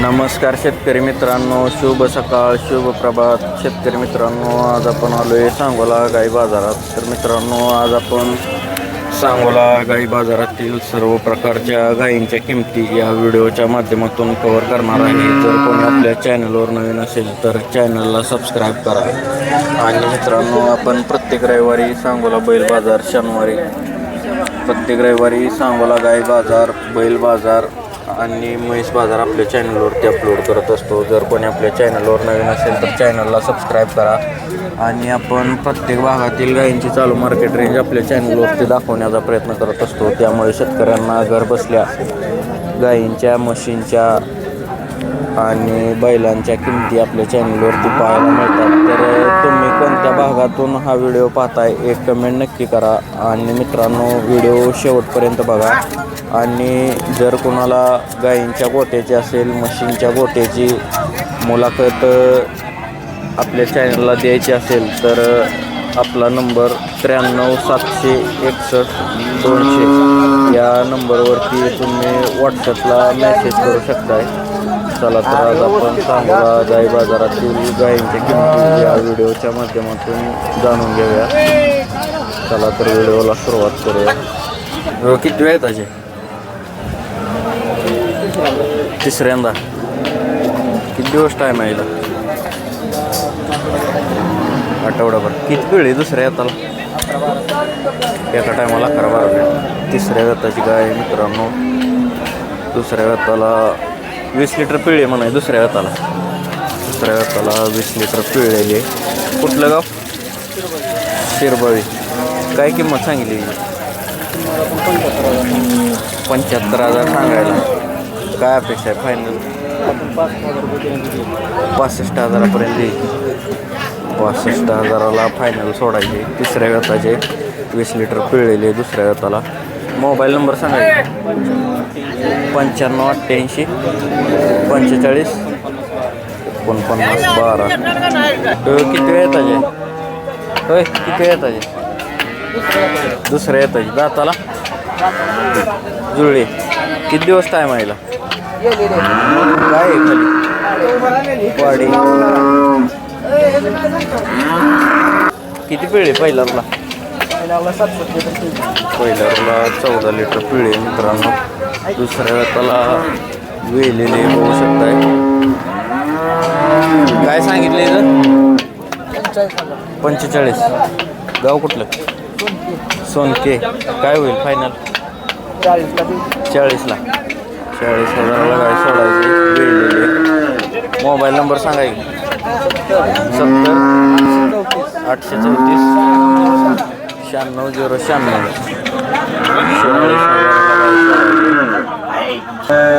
नमस्कार शेतकरी मित्रांनो शुभ सकाळ शुभ प्रभात. शेतकरी मित्रांनो आज आपण आलो आहे सांगोला गाई बाजारात. तर मित्रांनो आज आपण सांगोला गाई बाजारातील सर्व प्रकारच्या गायींच्या किमती या व्हिडिओच्या माध्यमातून कव्हर करणार आहे. जर कोणी आपल्या चॅनलवर नवीन असेल तर चॅनलला सबस्क्राईब करा. आणि मित्रांनो आपण प्रत्येक रविवारी सांगोला बैल बाजार शनिवारी प्रत्येक रविवारी सांगोला गाई बाजार बैल बाजार आणि म्हैस बाजार आपल्या चॅनलवरती अपलोड करत असतो. जर कोणी आपल्या चॅनलवर नवीन असेल तर चॅनलला सबस्क्राईब करा. आणि आपण प्रत्येक भागातील गायींची चालू मार्केट रेंज आपल्या चॅनलवरती दाखवण्याचा प्रयत्न करत असतो. त्यामुळे शेतकऱ्यांना घर बसल्या गायींच्या म्हशींच्या आणि बैलांच्या किमती आपल्या चॅनलवरती पाहायला मिळतात. तर तुम्ही कोणत्या भागातून हा व्हिडिओ पाहताय एक कमेंट नक्की करा. आणि मित्रांनो व्हिडिओ शेवटपर्यंत बघा. आणि जर कोणाला गायींच्या गोट्याची असेल म्हशींच्या गोट्याची मुलाखत आपल्या चॅनलला द्यायची असेल तर आपला नंबर त्र्याण्णव सातशे एकसष्ट दोनशे. या नंबरवरती तुम्ही व्हॉट्सअपला मेसेज करू शकताय. चला तर आज आपण सांगोला गाई बाजारातील गायींच्या किमती या व्हिडिओच्या माध्यमातून जाणून घेऊया. चला तर व्हिडिओला सुरुवात करूया. हो, किती वेळ त्याचे तिसऱ्यांदा. किती दिवस टाईम आहे? आठवडाभर किती वेळ आहे दुसऱ्या येताला एका टायमाला अकरा बारा वेळ. तिसऱ्या व्यताची गाय मित्रांनो. दुसऱ्या व्यताला वीस लिटर पिळे म्हणा दुसऱ्या व्यताला. दुसऱ्या व्यताला वीस लिटर पिळलेली कुठलं गाव? शिरबळी काय किंमत सांगितली? पंच्याहत्तर हजार सांगायला. काय अपेक्षा आहे फायनल पासष्ट हजारापर्यंत येईल. पासष्ट हजाराला फायनल सोडायचे. तिसऱ्या व्यताचे वीस लिटर पिळलेले दुसऱ्या व्यताला. मोबाईल नंबर सांगायचा पंच्याण्णव अठ्ठ्याऐंशी पंचेचाळीस एकोणपन्नास बारा. किती वेळ येताचे होय किती वेळ येताचे दुसऱ्या येताचे दाताला? जुळले. किती दिवस टाईम आहे काय खाली? वाडी. किती पिळे पहिल्याला पहिल्याला चौदा लिटर पिळे मित्रांनो. दुसऱ्या वेताला वेलेले बघू शकताय. काय सांगितलं इथं? पंचेचाळीस गाव कुठलं? सोनके. काय होईल फायनल चाळीसला चाळीस हजाराला काय सोडायचे? वेळलेले मोबाईल नंबर सांगा की. सत्तर. आठशे चौतीस. शहाण्णव झिरो शहाण्णव.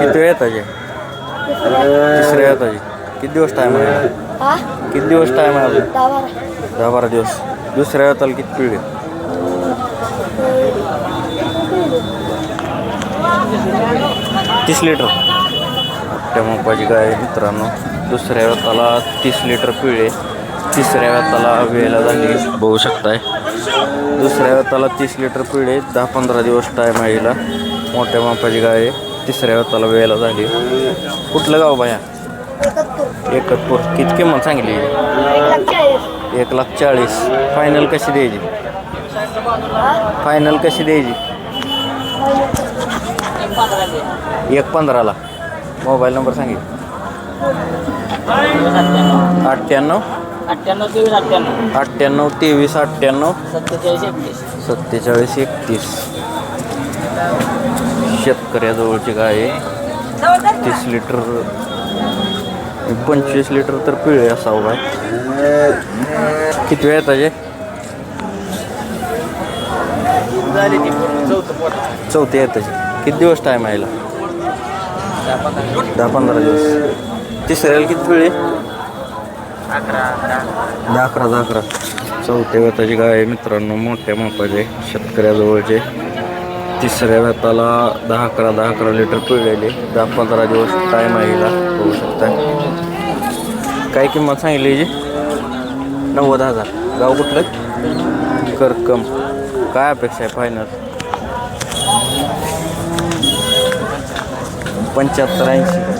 किती वेळ तिसऱ्या किती दिवस टाईम आहे? हा? किती दिवस टाईम आहे दहा बारा. दिवस. दुसऱ्या येताला किती पिढी तीस लिटर. त्या मोपाची गाय मित्रांनो. दुसऱ्या व्यताला तीस लिटर पिळे. तिसऱ्या व्यताला वेळेला झाली बघू शकताय. दुसऱ्या व्यताला तीस लिटर पिळे दहा पंधरा दिवस टाईम आहे हिला. मोठ्या मापाची गाय आहे. तिसऱ्या व्यताला वेळेला झाली. कुठलं गाव बाया? एकतपूर. किती किंमत सांगली एक लाख चाळीस. एक लाख चाळीस फायनल कशी द्यायची? फायनल कशी द्यायची? एक पंधराला. मोबाईल नंबर सांगितलं. अठ्ठ्याण्णव. अठ्ठ्याण्णव तेवीस अठ्ठ्याण्णव. अठ्ठ्याण्णव तेवीस अठ्ठ्याण्णव. सत्तेचाळीस एकतीस. सत्तेचाळीस एकतीस. शेतकऱ्याजवळची गाय आहे. तीस लिटर पंचवीस लिटर तर पिळे असावं काय किती वेळ त्याचे चौथं त्याचे किती दिवस टाईम आहे? दहा पंधरा दिवस. तिसऱ्याला किती पिळे? अकरा दहा अकरा दहा अकरा. चौथ्या व्यताची गाय आहे मित्रांनो मोठ्या मापाचे शेतकऱ्याजवळचे. तिसऱ्या व्यताला दहा अकरा दहा अकरा लिटर पिळलेले. दहा पंधरा दिवस टाईम आहे होऊ शकता. काय किंमत सांगितली जी नव्वद हजार. गाव कुठलं? करकम. काय अपेक्षा आहे फायनल पंच्याहत्तर ऐंशी.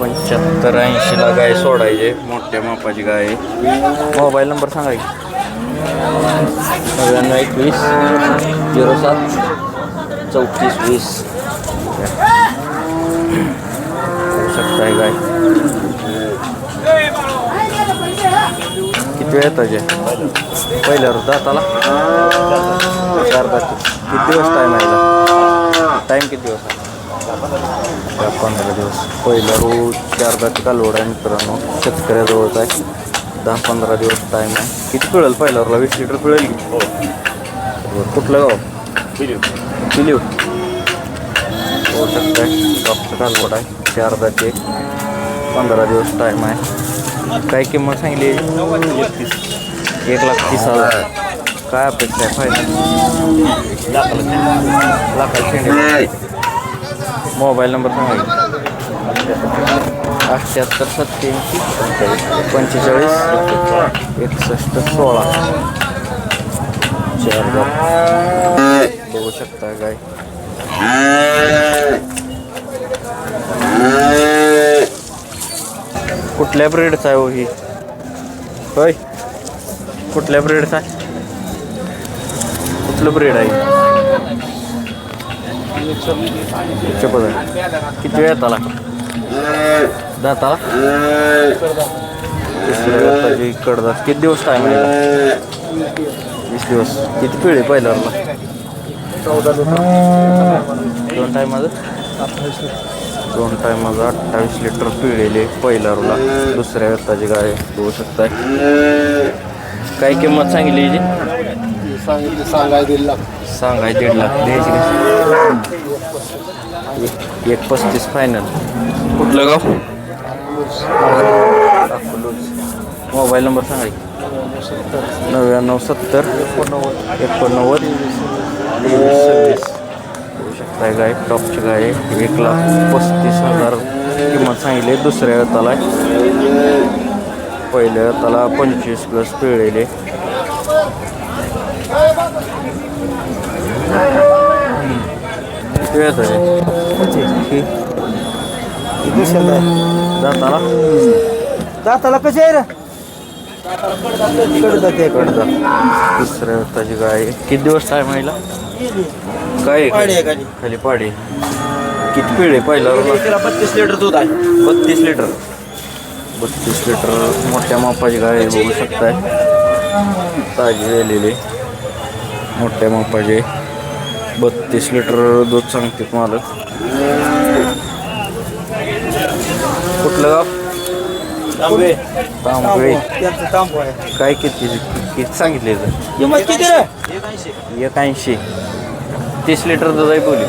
पंच्याहत्तर ऐंशीला गाय सोडायचे. मोठ्या मापाची गाय मोबाईल नंबर सांगा नव्याण्णव एकवीस झिरो सात चौतीस वीस. बघू शकताय गाय. किती वेळ येताचे पहिल्यावर दाताला चार दात किती दिवस टाईम आहे टाईम किती दिवस आहे? चार पंधरा दिवस. पहिला रोज चार दात कालवड आहे मित्रांनो. शेतकऱ्याजवळच आहे दहा पंधरा दिवस टाईम आहे. किती पिळेल पहिल्यावरला वीस लिटर पिळेल की? बरं, कुठलं गाव? पिलीव होऊ शकताय. टॉपचं कालवड आहे. चार दात एक पंधरा दिवस टाईम आहे. काय किंमत सांगली? एकतीस. एक लाख तीस हजार. काय अपेक्षा आहे फायनल लाखाला शेंडे. मोबाईल नंबर सांगा अठ्ठ्याहत्तर सत्त्याऐंशी पंचेचाळीस एकसष्ट सोळा. चार बघू. शकता काय? कुठल्या ब्रेडचा आहे हो ही? होय. कुठल्या ब्रेडचा आहे कुठलं ब्रेड आहे? चपल किती वेळ आला दाताला तिसऱ्या वेळाची कडदात किती दिवस टाईम आहे? वीस दिवस. किती पिढी पहिल्यावरला दोन टाईम दोन टाईम माझं अठ्ठावीस लिटर पिळलेले पहिल्यावरला दुसऱ्या व्यताची गाय बघू शकताय काय किंमत सांगितली जी सांगितलं सांगाय दीड लाख. सांगाय दीड लाख द्यायची एक- एक पस्तीस फायनल कुठलं गाव? मोबाईल नंबर सांगा की. नव्याण्णव सत्तर एकोणनव्वद तेवीस सव्वीस. बघू गाय टॉपची गाय आहे. एक लाख पस्तीस हजार किंमत सांगितली. दुसऱ्या वेताला पहिल्या वेताला पंचवीस प्लस पिळलेले. किती वेळात आहे ही दाताला दाताला कसे आहे रे कडदात कडदा गाय आहे. किती दिवस आहे महिला काय खाली. पाडी किती पिढ आहे पहिला बत्तीस लिटर दूध आहे बत्तीस लिटर बत्तीस लिटर मोठ्या मापाची गाय बघू शकताय ताजी झालेली मोठ्या मापाची बत्तीस लिटर दूध सांगते मालक कुठलं गाव? तांबे तांबू आहे. काय किती किती सांगितले एक ऐंशी तीस लिटर दूध आहे बोली.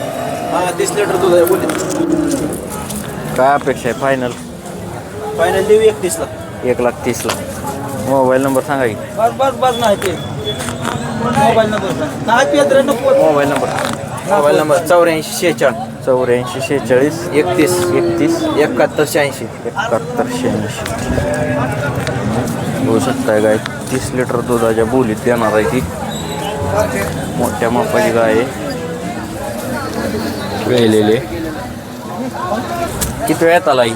हा तीस लिटर दूध आहे बोली. काय अपेक्षा आहे फायनल फायनल देऊ एकतीसला एक लाख तीसला. मोबाईल नंबर सांगा की. बस बस बस नाही ते मोबाईल नंबर पेत्र मोबाईल नंबर. मोबाईल नंबर चौऱ्याऐंशी शेहेचाळ. चौऱ्याऐंशी शेहेचाळीस एकतीस एकतीस एकाहत्तर शहाऐंशी. एकाहत्तर शहाऐंशी. होऊ शकताय गाय तीस लिटर दुधाच्या बोलीत देणार आहे ती. मोठ्या मापाची गाय आहे. वेळलेले किती वेळात आला ही?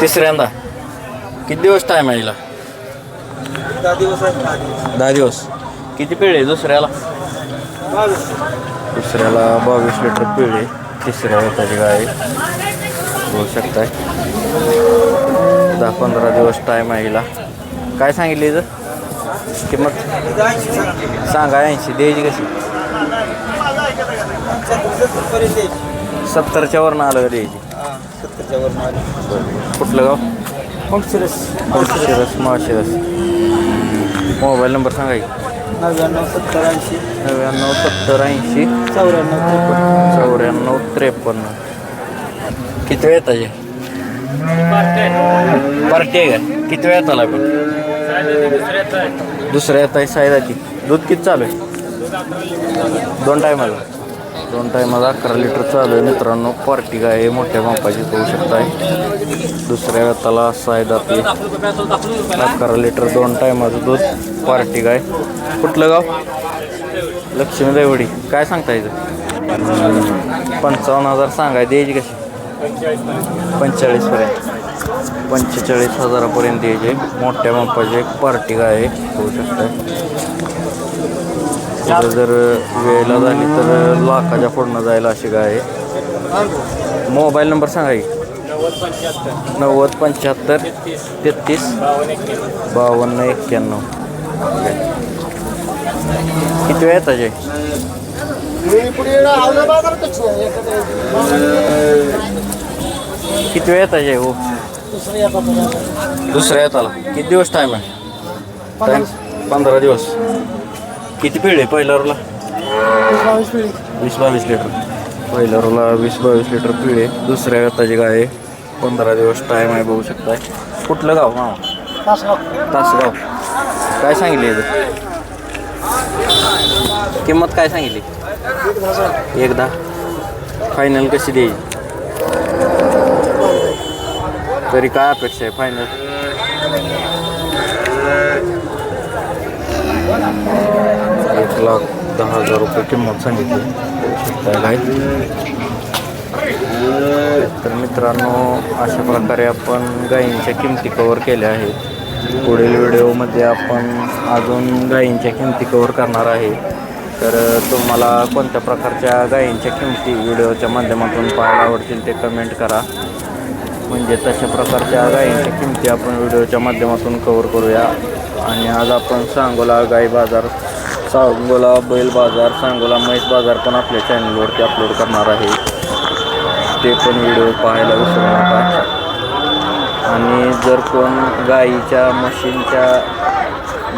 तिसऱ्यांदा. किती दिवस टाईम आहे दहा दिवस आहे दहा दिवस. दहा दिवस. किती पिळे दुसऱ्याला? बावीस. दुसऱ्याला बावीस लिटर पिळे तिसऱ्या वेताची गाय. बघू शकताय. दहा पंधरा दिवस टाईम आहे हिला. काय सांगितली इथं? किंमत? ऐंशी सांगा. सांगा ऐंशी. द्यायची कशी. सत्तरच्या वरनं आलं का द्यायची? सत्तरच्या वर माल कुठलं गाव? पंचवीस शिरस माळशिरस मोबाईल नंबर सांगा की. नव्याण्णव सत्तर ऐंशी. नव्याण्णव सत्तर ऐंशी. चौऱ्याण्णव त्रेपन्न. चौऱ्याण्णव त्रेपन्न. किती वेळ येताचे पार्टी आहे का? किती वेळात आला पण दुसऱ्या येत आहे सायदाची दूध किती चालू आहे? दोन टायमाला. दोन टायमाला अकरा लिटर चालू आहे. मित्रांनो पार्टी गाय आहे. मोठ्या मापाची पाहू शकताय. दुसऱ्या वेताला सायदाती अकरा लिटर दोन टायमाचं दूध. पार्टी गाय कुठलं गाव? लक्ष्मी देवडी काय सांगता इथं? पंचावन्न हजार सांगाय द्यायची कशी? पंचेचाळीसपर्यंत पंचेचाळीस हजारापर्यंत यायचे मोठ्या मापाचे एक पार्टी गाय आहे. होऊ शकतं तिथं जर वेळेला झाली तर लाखाच्या पुढनं जायला अशी गाय आहे. मोबाईल नंबर सांगा की. नव्वद पंच्याहत्तर तेहतीस बावन्न एक्क्याण्णव. किती वेळ येतात किती वेळ येतात हो दुसऱ्या येताला. किती दिवस टाईम आहे? टाईम पंधरा दिवस. किती पिढ आहे पहिल्या रोला वीस बावीस लिटर. पहिल्या रोला वीस बावीस लिटर पिढ आहे. दुसऱ्या व्यताची गाय आहे. पंधरा दिवस टाईम आहे बघू शकताय. कुठलं गाव मामा? तासगाव. काय सांगितले किंमत काय सांगितली? एकदा. फायनल कशी द्यायची? तरी काय अपेक्षा आहे फायनल एक लाख दहा हजार रुपये किंमत सांगितली. काय तर मित्रांनो अशा प्रकारे आपण गायींच्या किमती कवर केल्या आहेत. पुढील व्हिडिओमध्ये आपण अजून गायींच्या किमती कवर करणार आहे. तर तुम्हाला कोणत्या प्रकारच्या गायींच्या किमती व्हिडिओच्या माध्यमातून पाहायला आवडतील ते कमेंट करा. म्हणजे तशा प्रकारच्या गायींच्या किमती आपण व्हिडिओच्या माध्यमातून कवर करूया. आणि आज आपण सांगोला गाई बाजार सांगोला बैल बाजार सांगोला म्हैस बाजार पण आपल्या चॅनलवरती अपलोड करणार आहे. ते पण व्हिडिओ पाहायला विसरू नका. आणि जर कोण गाईच्या म्हशींच्या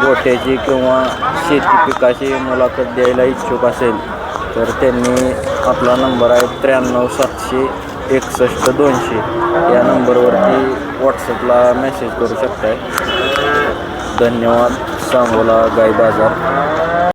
गोट्याची किंवा शेती पिकाची मुलाखत द्यायला इच्छुक असेल तर त्यांनी आपला नंबर आहे त्र्याण्णव सातशे एकसष्ट दोनशे. या नंबरवरती व्हॉट्सअपला मेसेज करू शकताय. धन्यवाद. सांगोला गाई बाजार